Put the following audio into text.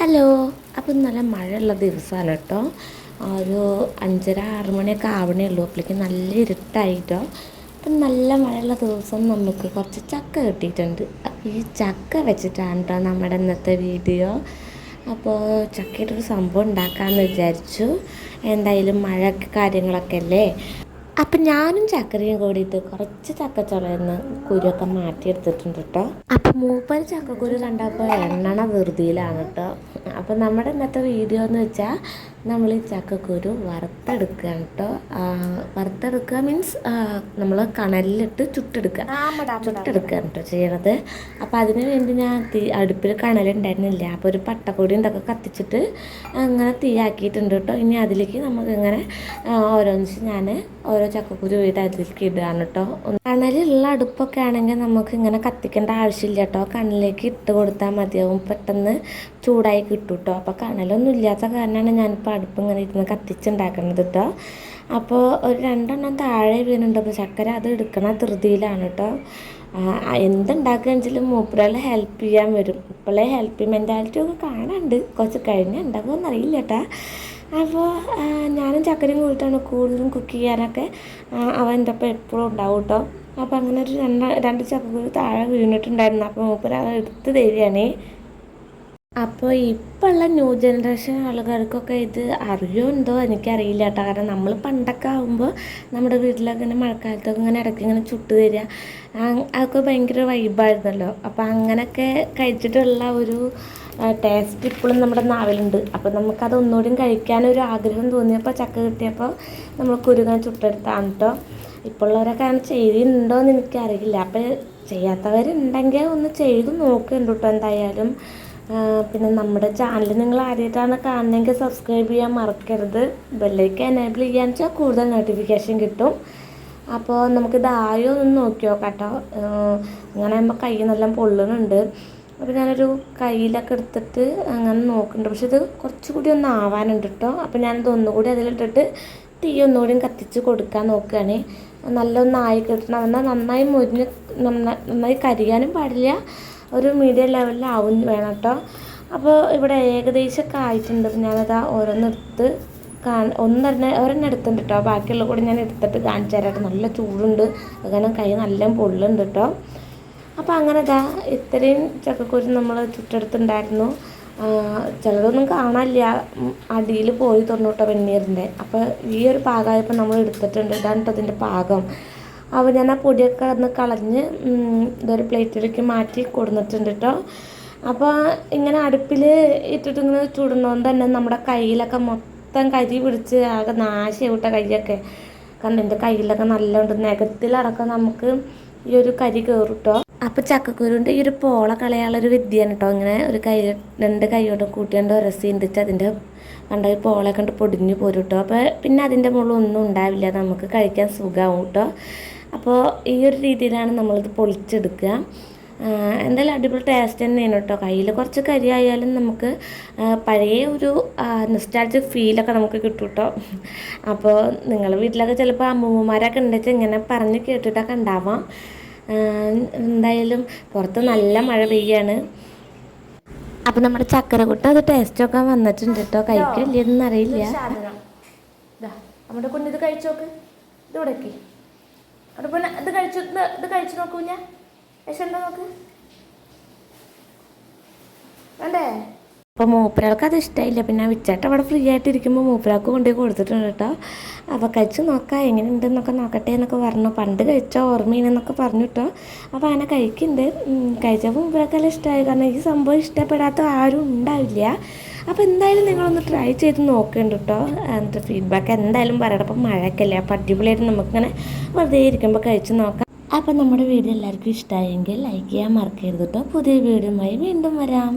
Hello. അപ്പം നല്ല മഴയുള്ള ദിവസമാണ് കേട്ടോ? ഒരു അഞ്ചര ആറ് മണിയൊക്കെ ആവണേ ഉള്ളൂ. അപ്പോഴേക്ക് നല്ല ഇരുട്ടായിട്ടോ. അപ്പം നല്ല മഴയുള്ള ദിവസം നമുക്ക് കുറച്ച് ചക്ക കിട്ടിയിട്ടുണ്ട്. അപ്പോൾ ഈ ചക്ക വെച്ചിട്ടാണ് കേട്ടോ നമ്മുടെ ഇന്നത്തെ വീഡിയോ. അപ്പോൾ ചക്കയുടെ ഒരു സംഭവം ഉണ്ടാക്കാമെന്ന് വിചാരിച്ചു. എന്തായാലും മഴ കാര്യങ്ങളൊക്കെ അല്ലേ? അപ്പം ഞാനും ചക്കരയും കൂടിയിട്ട് കുറച്ച് ചക്കച്ചുളയെന്ന് കുരുവൊക്കെ മാറ്റിയെടുത്തിട്ടുണ്ട് കേട്ടോ അപ്പം മൂപ്പര് ചക്കക്കുരു കണ്ടപ്പോൾ എണ്ണണ വെറുതിയിലാണ് കേട്ടോ അപ്പം നമ്മുടെ ഇന്നത്തെ വീഡിയോ എന്ന് വെച്ചാൽ നമ്മൾ ഈ ചക്കക്കുരു വറുത്തെടുക്കുക കേട്ടോ. വറുത്തെടുക്കുക മീൻസ് നമ്മൾ കണലിലിട്ട് ചുട്ടെടുക്കുക. ചുട്ടെടുക്കുക കേട്ടോ ചെയ്യണത്. അപ്പോൾ അതിന് വേണ്ടി ഞാൻ തീ അടുപ്പിൽ കണലുണ്ടായിരുന്നില്ല? അപ്പോൾ ഒരു പട്ടപ്പൊടി ഉണ്ടൊക്കെ കത്തിച്ചിട്ട് അങ്ങനെ തീയാക്കിയിട്ടുണ്ട് കേട്ടോ. ഇനി അതിലേക്ക് നമുക്ക് ഇങ്ങനെ ഓരോന്നിച്ച് ഞാൻ ഓരോ ചക്കക്കുരു വീട് അതിലേക്ക് ഇടുകയാണ് കേട്ടോ. കണലുള്ള അടുപ്പൊക്കെ ആണെങ്കിൽ നമുക്ക് ഇങ്ങനെ കത്തിക്കേണ്ട ആവശ്യമില്ല കേട്ടോ. കണ്ണിലേക്ക് ഇട്ട് കൊടുത്താൽ മതിയാവും. പെട്ടെന്ന് ചൂടായി കിട്ടും കേട്ടോ. അപ്പോൾ കണലൊന്നും ഇല്ലാത്ത കാരണമാണ് ഞാനിപ്പോൾ അടുപ്പ് ഇങ്ങനെ ഇരുന്ന് കത്തിച്ചുണ്ടാക്കണത് കേട്ടോ അപ്പോൾ ഒരു രണ്ടെണ്ണം താഴെ വീണുണ്ട്. അപ്പോൾ ചക്കര അത് എടുക്കണ ധൃതിയിലാണ് കേട്ടോ എന്തുണ്ടാക്കുകയെങ്കിലും മൂപ്പരാളെ ഹെൽപ്പ് ചെയ്യാൻ വരും. ഇപ്പോഴേ ഹെൽപ്പ് മെന്റാലിറ്റി ഒക്കെ കാണാണ്ട് കുറച്ച് കഴിഞ്ഞാൽ ഉണ്ടാകുമെന്ന് അറിയില്ല കേട്ടോ അപ്പോൾ ഞാനും ചക്കരയും കൂടിയിട്ടാണ് കൂടുതലും കുക്ക് ചെയ്യാനൊക്കെ അവൻ എന്റെ ഒപ്പം എപ്പോഴും ഉണ്ടാവും കേട്ടോ അപ്പോൾ അങ്ങനെ ഒരു രണ്ട് രണ്ട് ചക്കക്കുരു താഴെ വീണിട്ടുണ്ടായിരുന്നു. അപ്പോൾ മൂപ്പര് അത് എടുത്ത് തരികയാണേ. അപ്പോൾ ഇപ്പോഴുള്ള ന്യൂ ജനറേഷൻ ആളുകൾക്കൊക്കെ ഇത് അറിയോ എന്തോ എനിക്കറിയില്ല കേട്ടോ കാരണം നമ്മൾ പണ്ടൊക്കെ ആകുമ്പോൾ നമ്മുടെ വീട്ടിലൊക്കെ ഇങ്ങനെ മഴക്കാലത്തൊക്കെ ഇങ്ങനെ ഇടയ്ക്ക് ഇങ്ങനെ ചുട്ട് തരിക അതൊക്കെ ഭയങ്കര വൈബായിരുന്നല്ലോ. അപ്പോൾ അങ്ങനെയൊക്കെ കഴിച്ചിട്ടുള്ള ഒരു ടേസ്റ്റ് ഇപ്പോഴും നമ്മുടെ നാവിലുണ്ട്. അപ്പോൾ നമുക്കത് ഒന്നുകൂടി കഴിക്കാനൊരു ആഗ്രഹം തോന്നിയപ്പോൾ ചക്ക കിട്ടിയപ്പോൾ നമ്മൾ കുരുങ്ങാൻ ചുട്ടെടുത്താണ് കേട്ടോ ഇപ്പോൾ ഉള്ളവരൊക്കെ അങ്ങനെ ചെയ്യുന്നുണ്ടോ എന്ന് എനിക്കറിയില്ല. അപ്പോൾ ചെയ്യാത്തവരുണ്ടെങ്കിൽ ഒന്ന് ചെയ്ത് നോക്കുന്നുണ്ട് കേട്ടോ എന്തായാലും. പിന്നെ നമ്മുടെ ചാനൽ നിങ്ങൾ ആദ്യമായിട്ടാണ് കാണുന്നതെങ്കിൽ സബ്സ്ക്രൈബ് ചെയ്യാൻ മറക്കരുത്. ബെല്ലേക്ക് എനേബിൾ ചെയ്യാന്ന് വെച്ചാൽ കൂടുതൽ നോട്ടിഫിക്കേഷൻ കിട്ടും. അപ്പോൾ നമുക്കിത് ആയോ ഒന്ന് നോക്കി നോക്കാം കേട്ടോ അങ്ങനെ ആകുമ്പോൾ കൈ നല്ല പൊള്ളുന്നുണ്ട്. അപ്പോൾ ഞാനൊരു കയ്യിലൊക്കെ എടുത്തിട്ട് അങ്ങനെ നോക്കുന്നുണ്ട്. പക്ഷെ ഇത് കുറച്ചുകൂടി ഒന്ന് ആവാനുണ്ട് കേട്ടോ. അപ്പോൾ ഞാനത് ഒന്നുകൂടി അതിലിട്ടിട്ട് തീ ഒന്നുകൂടിയും കത്തിച്ച് കൊടുക്കാൻ നോക്കുകയാണ്. നല്ല ഒന്നായി കിട്ടണം. എന്നാൽ നന്നായി മുരിഞ്ഞ് നന്നായി കരിയാനും പാടില്ല. ഒരു മീഡിയം ലെവലിലാവും വേണം കേട്ടോ അപ്പോൾ ഇവിടെ ഏകദേശമൊക്കെ ആയിട്ടുണ്ട്. ഞാനത് ഓരോന്നെടുത്ത് ഒന്ന് ഒന്നെണ്ണ ഒരെണ്ണം എടുത്തിട്ടുണ്ട് കേട്ടോ ബാക്കിയുള്ള കൂടെ ഞാൻ എടുത്തിട്ട് കാണിച്ചു തരാം. നല്ല ചൂടുണ്ട്. അങ്ങനെ കൈ നല്ല പൊള്ളുണ്ട് കേട്ടോ അപ്പോൾ അങ്ങനെ ഇതാ ഇത്രയും ചക്കക്കുരു നമ്മൾ ചുറ്റെടുത്തുണ്ടായിരുന്നു ചിലതൊന്നും കാണാനില്ല. അടിയിൽ പോയി തൊണ്ണൂട്ടോ വെണ്ണീറിന്റെ അപ്പോൾ ഈ ഒരു പാകമായപ്പോൾ നമ്മൾ എടുത്തിട്ടുണ്ട്. ഇതാണ് കേട്ടോ അതിന്റെ പാകം. അപ്പോൾ ഞാൻ ആ പൊടിയൊക്കെ ഒന്ന് കളഞ്ഞ് ഇതൊരു പ്ലേറ്റിലേക്ക് മാറ്റി കൊടുത്തിട്ടുണ്ട് കേട്ടോ അപ്പോൾ ഇങ്ങനെ അടുപ്പിൽ ഇട്ടിട്ട് ഇങ്ങനെ ചുടുന്നതുകൊണ്ട് തന്നെ നമ്മുടെ കയ്യിലൊക്കെ മൊത്തം കരി പിടിച്ച് ആകെ നാശം വിട്ട കൈയൊക്കെ കാരണം എന്റെ കയ്യിലൊക്കെ നല്ലോണ്ട് നികത്തിലടക്കം നമുക്ക് ഈ ഒരു കരി കയറും കേട്ടോ അപ്പോൾ ചക്കക്കുരുന്റെ ഈ ഒരു പോള കളയാനുള്ളൊരു വിദ്യയാണ് കേട്ടോ ഇങ്ങനെ ഒരു കൈ രണ്ട് കൈയോടെ കൂട്ടിയാണ്ട് ഉരസിണ്ടിച്ച് അതിന്റെ കണ്ട ഈ പോളെ കണ്ട് പൊടിഞ്ഞു പോരും കേട്ടോ അപ്പോൾ പിന്നെ അതിന്റെ മുകളിൽ ഒന്നും ഉണ്ടാവില്ല നമുക്ക് കഴിക്കാൻ സുഖമാവും കേട്ടോ അപ്പോൾ ഈ ഒരു രീതിയിലാണ് നമ്മളിത് പൊളിച്ചെടുക്കുക. എന്തായാലും അടിപൊളി ടേസ്റ്റ് തന്നെയാണ് കേട്ടോ. കയ്യിൽ കുറച്ച് കരിയായാലും നമുക്ക് പഴയ ഒരു നെസ്റ്റാൾജിക് ഫീലൊക്കെ നമുക്ക് കിട്ടും കേട്ടോ. അപ്പോൾ നിങ്ങൾ വീട്ടിലൊക്കെ ചിലപ്പോൾ അമ്മൂമ്മമാരൊക്കെ ഉണ്ടെച്ച് ഇങ്ങനെ പറഞ്ഞ് കേട്ടിട്ടൊക്കെ ഉണ്ടാവാം. എന്തായാലും പുറത്ത് നല്ല മഴ പെയ്യാണ്. അപ്പം നമ്മുടെ ചക്കരക്കുട്ട അത് ടേസ്റ്റൊക്കെ വന്നിട്ടുണ്ട് കേട്ടോ. കഴിക്കില്ലെന്നറിയില്ല നമ്മുടെ കുഞ്ഞിത് കഴിച്ചോക്ക്. ഇത് ഇവിടേക്ക്. പിന്നെ ഇത് കഴിച്ചു ഇത് കഴിച്ചു നോക്കൂ ഞാൻ വിഷം നോക്ക്? വേണ്ടേ? അപ്പോൾ മൂപ്പരാൾക്ക് അത് ഇഷ്ടമായില്ല പിന്നെ വിച്ചാട്ട് അവിടെ ഫ്രീ ആയിട്ട് ഇരിക്കുമ്പോൾ മൂപ്പരാൾക്ക് കൊണ്ടുപോയി കൊടുത്തിട്ടുണ്ട് കേട്ടോ. അപ്പോൾ കഴിച്ച് നോക്കാം എങ്ങനെയുണ്ടെന്നൊക്കെ നോക്കട്ടെ എന്നൊക്കെ പറഞ്ഞു. പണ്ട് കഴിച്ച ഓർമ്മയാണെന്നൊക്കെ പറഞ്ഞു കേട്ടോ. അപ്പോൾ അങ്ങനെ കഴിക്കുന്നുണ്ട്. കഴിച്ചപ്പോൾ മൂപ്പരാൾക്കെല്ലാം ഇഷ്ടമായി കാരണം ഈ സംഭവം ഇഷ്ടപ്പെടാത്ത ആരും ഉണ്ടാവില്ല. അപ്പോൾ എന്തായാലും നിങ്ങളൊന്ന് ട്രൈ ചെയ്ത് നോക്കേണ്ട കേട്ടോ എന്നിട്ട് ഫീഡ്ബാക്ക് എന്തായാലും പറയണം. അപ്പം മഴക്കല്ലേ അപ്പോൾ അടിപൊളിയായിട്ട് നമുക്കിങ്ങനെ വെറുതെ ഇരിക്കുമ്പോൾ കഴിച്ച് നോക്കാം. അപ്പോൾ നമ്മുടെ വീഡിയോ എല്ലാവർക്കും ഇഷ്ടമായെങ്കിൽ ലൈക്ക് ചെയ്യാൻ മറക്കരുത് കേട്ടോ പുതിയ വീഡിയോയുമായി വീണ്ടും വരാം.